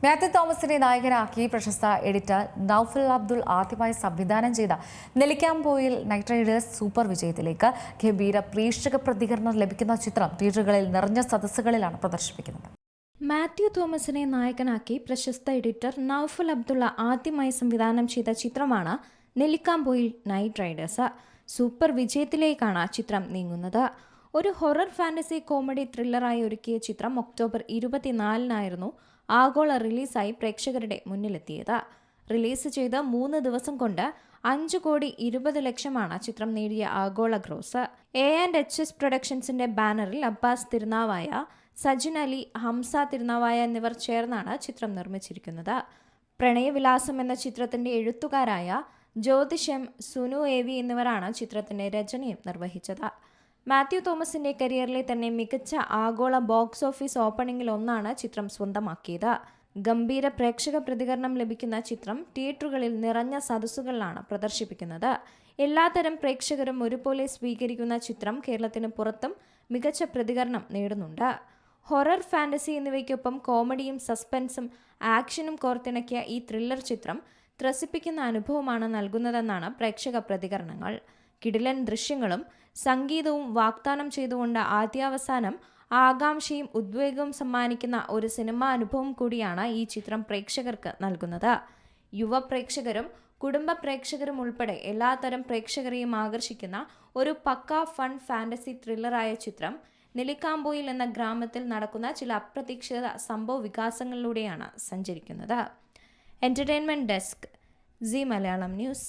മാത്യു തോമസിനെ നായകനാക്കി പ്രശസ്ത എഡിറ്റർ നൌഫൽ അബ്ദുൾ ആദ്യമായി സംവിധാനം ചെയ്ത നെല്ലിക്കാംപോയിൽ നൈറ്റ് റൈഡേഴ്സ് സൂപ്പർ വിജയത്തിലേക്ക് ഗംഭീര പ്രേക്ഷക പ്രതികരണം ലഭിക്കുന്ന ചിത്രം തിയേറ്ററുകളിൽ നിറഞ്ഞ സദസ്സുകളിലാണ് പ്രദർശിപ്പിക്കുന്നത്. മാത്യു തോമസിനെ നായകനാക്കി പ്രശസ്ത എഡിറ്റർ നൌഫൽ അബ്ദുള്ള ആദ്യമായി സംവിധാനം ചെയ്ത ചിത്രമാണ് നെല്ലിക്കാംപോയിൽ നൈറ്റ് റൈഡേഴ്സ്. സൂപ്പർ വിജയത്തിലേക്കാണ് ചിത്രം നീങ്ങുന്നത്. ഒരു ഹൊറർ ഫാന്റസി കോമഡി ത്രില്ലറായി ഒരുക്കിയ ചിത്രം ഒക്ടോബർ ഇരുപത്തിനാലിനായിരുന്നു ആഗോള റിലീസായി പ്രേക്ഷകരുടെ മുന്നിലെത്തിയത്. റിലീസ് ചെയ്ത് മൂന്ന് ദിവസം കൊണ്ട് അഞ്ച് കോടി ഇരുപത് ലക്ഷമാണ് ചിത്രം നേടിയ ആഗോള gross. A and H S പ്രൊഡക്ഷൻസിന്റെ ബാനറിൽ അബ്ബാസ് തിരുനാവായ സജിൻ അലി ഹംസ തിരുനാവായ എന്നിവർ ചേർന്നാണ് ചിത്രം നിർമ്മിച്ചിരിക്കുന്നത്. പ്രണയവിലാസം എന്ന ചിത്രത്തിന്റെ എഴുത്തുകാരായ ജ്യോതിഷം സുനു എ വി എന്നിവരാണ് ചിത്രത്തിന്റെ രചനയും നിർവഹിച്ചത്. മാത്യു തോമസിന്റെ കരിയറിലെ തന്നെ മികച്ച ആഗോള ബോക്സ് ഓഫീസ് ഓപ്പണിംഗിൽ ഒന്നാണ് ചിത്രം സ്വന്തമാക്കിയത്. ഗംഭീര പ്രേക്ഷക പ്രതികരണം ലഭിക്കുന്ന ചിത്രം തിയേറ്ററുകളിൽ നിറഞ്ഞ സദസ്സുകളിലാണ് പ്രദർശിപ്പിക്കുന്നത്. എല്ലാത്തരം പ്രേക്ഷകരും ഒരുപോലെ സ്വീകരിക്കുന്ന ചിത്രം കേരളത്തിന് പുറത്തും മികച്ച പ്രതികരണം നേടുന്നുണ്ട്. ഹൊറർ ഫാന്റസി എന്നിവയ്ക്കൊപ്പം കോമഡിയും സസ്പെൻസും ആക്ഷനും കോർത്തിണക്കിയ ഈ ത്രില്ലർ ചിത്രം ത്രസിപ്പിക്കുന്ന അനുഭവമാണ് നൽകുന്നതെന്നാണ് പ്രേക്ഷക പ്രതികരണങ്ങൾ. കിടിലൻ ദൃശ്യങ്ങളും സംഗീതവും വാഗ്ദാനം ചെയ്തുകൊണ്ട് ആദ്യാവസാനം ആകാംക്ഷയും ഉദ്വേഗവും സമ്മാനിക്കുന്ന ഒരു സിനിമാ അനുഭവം കൂടിയാണ് ഈ ചിത്രം പ്രേക്ഷകർക്ക് നൽകുന്നത്. യുവ പ്രേക്ഷകരും കുടുംബ പ്രേക്ഷകരും ഉൾപ്പെടെ എല്ലാതരം പ്രേക്ഷകരെയും ആകർഷിക്കുന്ന ഒരു പക്ക ഫൺ ഫാന്റസി ത്രില്ലറായ ചിത്രം നെല്ലിക്കാമ്പോയിൽ എന്ന ഗ്രാമത്തിൽ നടക്കുന്ന ചില അപ്രതീക്ഷിത സംഭവ വികാസങ്ങളിലൂടെയാണ് സഞ്ചരിക്കുന്നത്. Entertainment desk C Malayalam news.